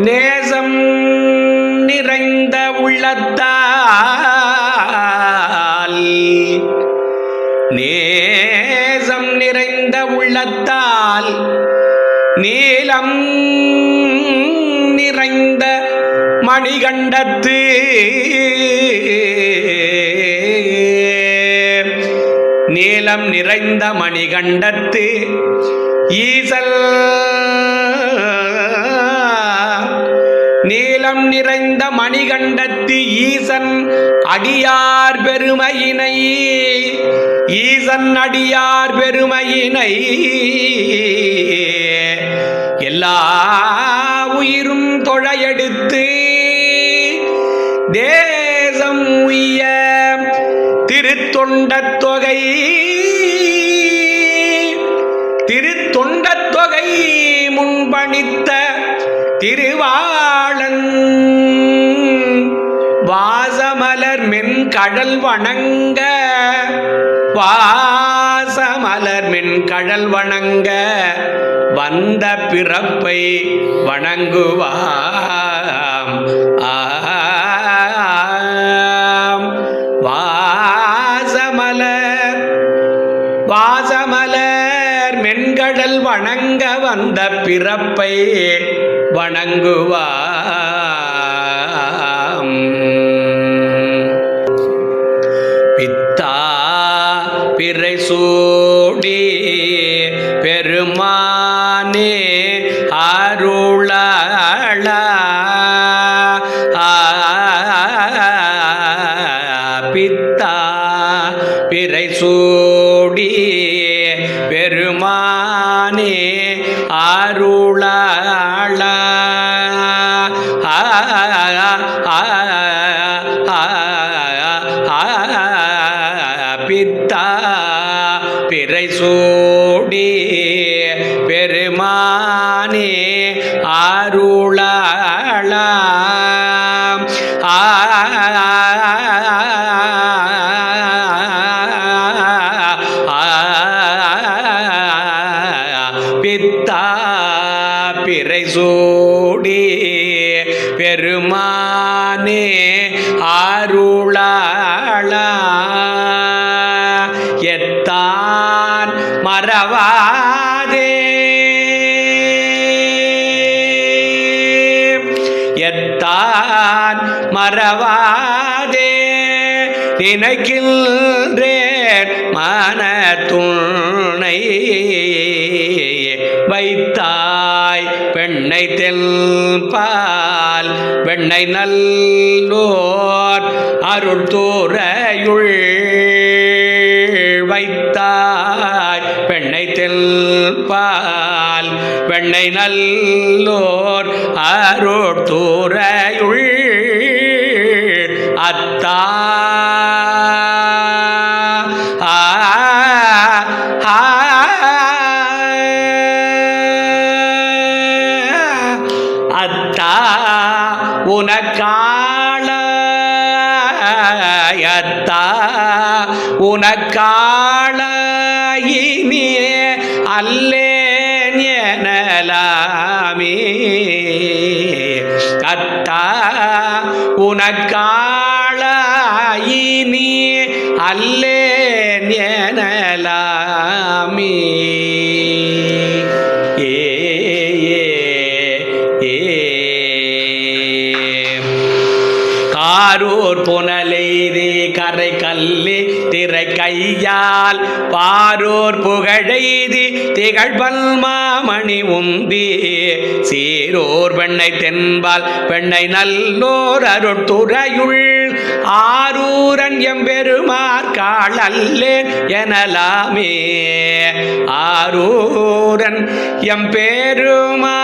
நேசம் நிறைந்த உள்ளத்தால். நேசம் நிறைந்த உள்ளத்தால். நீலம் நிறைந்த மணிகண்டத்து. நீலம் நிறைந்த மணிகண்டத்து. ஈசல் நீலம் நிறைந்த மணிகண்டத்து ஈசன் அடியார் பெருமையினை. ஈசன் அடியார் பெருமையினை. எல்லா உயிரும் தொழையெடுத்து தேசம் உய்ய திருத்தொண்டத் தொகை. திருத்தொண்டத் தொகை முன்பணித்த திருவாளன். வாசமலர் மென் கடல் வணங்க. வாசமலர் மென்கடல் வணங்க. வந்த பிறப்பை வணங்குவார். வாசமலர் மென்கடல் வணங்க வந்த பிறப்பை வணங்குவாம். பித்தா பிறை சூடி பெருமானே அருளா பித்தா பிறை சூடி பித்தா பிறை சூடி பெருமானே அருளா பித்தா பிறை சூடி பெருமானே அருளாள எத்தான் மறவாதே. எத்தான் மறவாதே. நினைக்கின்றேன் மனத்துள் வெண்ணை நல்லோர் அருள்தூரையுள் வைத்தாய். பெண்ணை தெல்பால் வெண்ணை நல்லோர் அருள்தூரையுள் அத்தா. அத்தா. உனக்காள அத்தா உனக்காள இனி அல்லேன் எனலாமே அத்தா உனக்காள இனி அல்லேன் எனலாமே ஏ ஏ காரூர் புனலெய்தி கரை கல்லி திரை கையால் பாரூர் புகழெய்தி திகழ் பல்மாமணி உந்தி. சீரூர் பெண்ணை தென்பால் பெண்ணை நல்லோர் அருட்துறையுள் ஆரூரன் எம்பெருமார்காள் அல்லேன் எனலாமே. ஆரூரன் எம்பெருமார்காள்